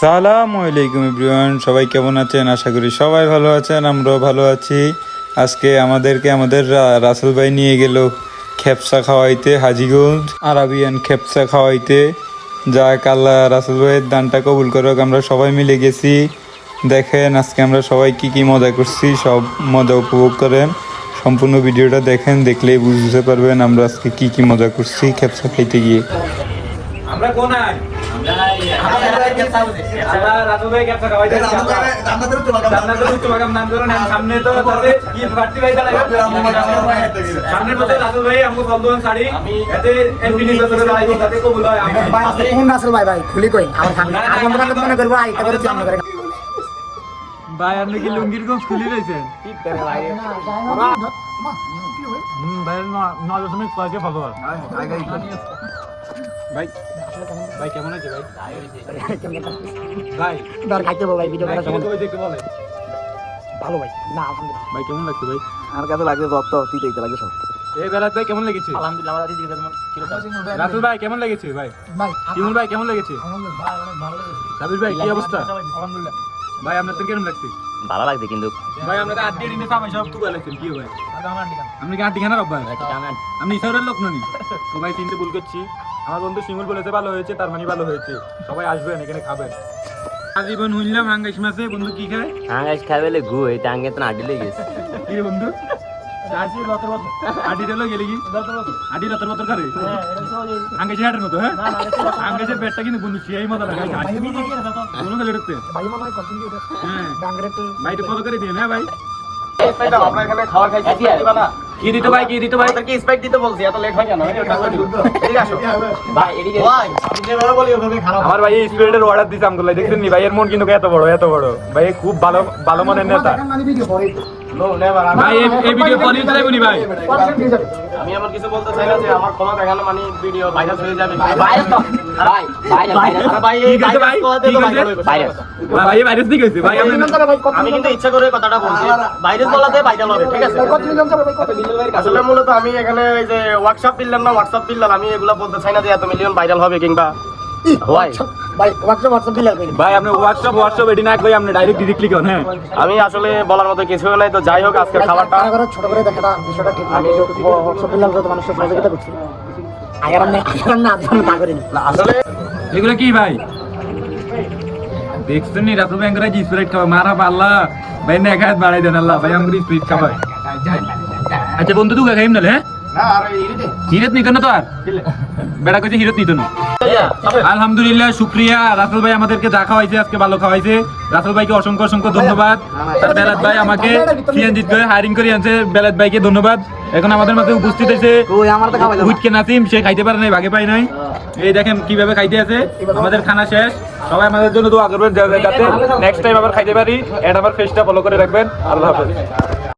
সালাম আলাইকুম এভরিওয়ান সবাই কেমন আছেন? আশা করি সবাই ভালো আছেন আমরাও ভালো আছি। আজকে আমাদেরকে আমাদের রা- রাসেল ভাই নিয়ে গেল খেপসা খাওয়াইতে হাজিগঞ্জ আরাবিয়ান খেপসা খাওয়াইতে। যা আল্লাহ রাসেল ভাইয়ের দানটা কবুল করুক আমরা সবাই মিলে গেছি। দেখেন আজকে আমরা সবাই কি কি মজা করছি সব মজা উপভোগ করেন। সম্পূর্ণ ভিডিওটা দেখেন দেখলেই বুঝতে পারবেন আমরা আজকে কি কি মজা করছি খেপসা খাইতে গিয়ে আমরা কোন আই আমরা সামনে তো ভাই ভাই হয় খুলি কই আমার সামনে বান্ধব মনে করব আই এটা করে চান করে ভাই আপনি কি লুঙ্গির গঞ্জ খুলি রয়েছেন? হুম ভাই দশমিক ছয়কে ফলোয়ার ভাই ভাই কেমন আছে ভাই? ভাই দর খাইতে ভাই ভিডিও করা কেমন দেখতে বলে ভালো ভাই না আলহামদুলিল্লাহ। ভাই কেমন লাগছে ভাই? আমার কাছে লাগছে রক্ত তুই লাগে সব। এই বেলাত ভাই কেমন লেগেছে? আলহামদুলিল্লাহ আমার দিদি কেমন ছিল রাতুল ভাই কেমন লেগেছে ভাই? ভাই ভাই কেমন লেগেছে? ভাই অনেক ভালো লেগেছে। সাবির ভাই কি অবস্থা? আলহামদুলিল্লাহ। ভাই আপনাদের কেমন লাগছে? ভালো লাগছে কিন্তু। ভাই আপনাদের আড্ডি দিনে সামাই সব তুই লাগছেন কি ভাই? আমার আপনি কি আড্ডি খানার অভ্যাস আমি আপনি ইসাউরের লোক ননি? তো ভাই চিনতে ভুল করছি। আমার বন্ধু শিমুল বলেছে ভালো হয়েছে তার মানে ভালো হয়েছে। সবাই আসবেন এখানে খাবেন। আজীবন হইলাম আঙ্গাইশ মাসে বন্ধু কি খায়? আঙ্গাস খাবে গু এটা আঙ্গে তো নাটি লেগেছে কি বন্ধু? আসি লতর বতর আড্ডি দিলো গেলি কি? আড্ডি লতর বতর করে। আঙ্গাইশে হাটের মতো হ্যাঁ? আঙ্গাইশের পেটটা কিন্তু বন্ধু সেই মজা লাগে। কোনো গেলে ঢুকতে ভাই মনে হয় কন্টিনিউ হ্যাঁ ডাঙ্গরে তো। ভাই একটু ফলো করে দিন হ্যাঁ। ভাই আমরা এখানে খাবার খাইছি দিবা না। কি দিতে ভাই কি দিতে ভাই? আমাদেরকে স্পাইক দিতে বলছি এত লেট হয় কেন? এদিকে আসো ভাই এদিকে ভাই আমি যেভাবে বলি ওভাবে খারাপ আমার ভাই এই স্পিরিটের অর্ডার দিছে দেখছেন নি ভাই এর মন কিন্তু এত বড় এত বড়। ভাই খুব ভালো ভালো মনের নেতা। মানে ভাই এই- ভিডিও ভাই আমি আমার কিছু বলতে চাই না যে আমার ক্ষমা দেখানো মানে ভিডিও ভাইরাস হয়ে যাবে ভাইরাস ভাই ভাইরাস ভাই এই ভাই? ভাইরাস কোয়াতে কি তো কইছে? ভাইরাল হয়ে গেছে। ভাইরাস ভাই ভাই ভাইরাস ঠিক হইছে ভাই আমি কিন্তু ইচ্ছা করে কথাটা বলছি ভাইরাস বলাতে ভাইরাল হবে ঠিক আছে আসলে মূলত আমি এখানে ওই যে হোয়াটসঅ্যাপ দিলাম না হোয়াটসঅ্যাপ দিলাম আমি এগুলা বলতে চাই না যে এত মিলিয়ন ভাইরাল হবে কিংবা ভাই। ভাই আপনি হোয়াটসঅ্যাপ হোয়াটসঅ্যাপ এডি না ভাই আপনি ডাইরেক্ট ডিরেক্টলি কোন হ্যাঁ। আমি আসলে বলার মতো কিছু নাই তো যাই হোক আজকের খাবারটা ছোট করে দেখাটা বিষয়টা ঠিক আমি হোয়াটসঅ্যাপ দিলাম তো মানুষের সহযোগিতা করছি। আগে আমি আগে না আমি তা করিনি। না, আসলে এগুলো কি ভাই? দেখছেন নি রাসুল ব্যাংকের যে স্প্রিট খাওয়া। মারা পাল্লা ভাই না খায় বাড়াই দেন আল্লাহ ভাই স্প্রিট আচ্ছা বন্ধু তুই খাইম নালে হ্যাঁ? হিরত নিত না তো আর? বেড়া কইছে হিরত নিত না। আলহামদুলিল্লাহ শুক্রিয়া। রাসেল ভাই আমাদেরকে যা খাওয়াইছে আজকে ভালো খাওয়াইছে। রাসেল ভাইকে অসংখ্য অসংখ্য ধন্যবাদ। তার বেলাত ভাই আমাকে সিএনজিত করে হায়ারিং করে আনছে। বেলাত ভাইকে ধন্যবাদ। এখন আমাদের মাঝে উপস্থিত হয়েছে উইটকে নাসিম সে খাইতে পারে নাই ভাগে পাই নাই। এই দেখেন কীভাবে খাইতে আছে। আমাদের খানা শেষ। সবাই আমাদের জন্য দোয়া করবেন যাতে নেক্সট টাইম আবার খাইতে পারি। এটা আমার ফেসটা ফলো করে রাখবেন। আল্লাহ হাফেজ।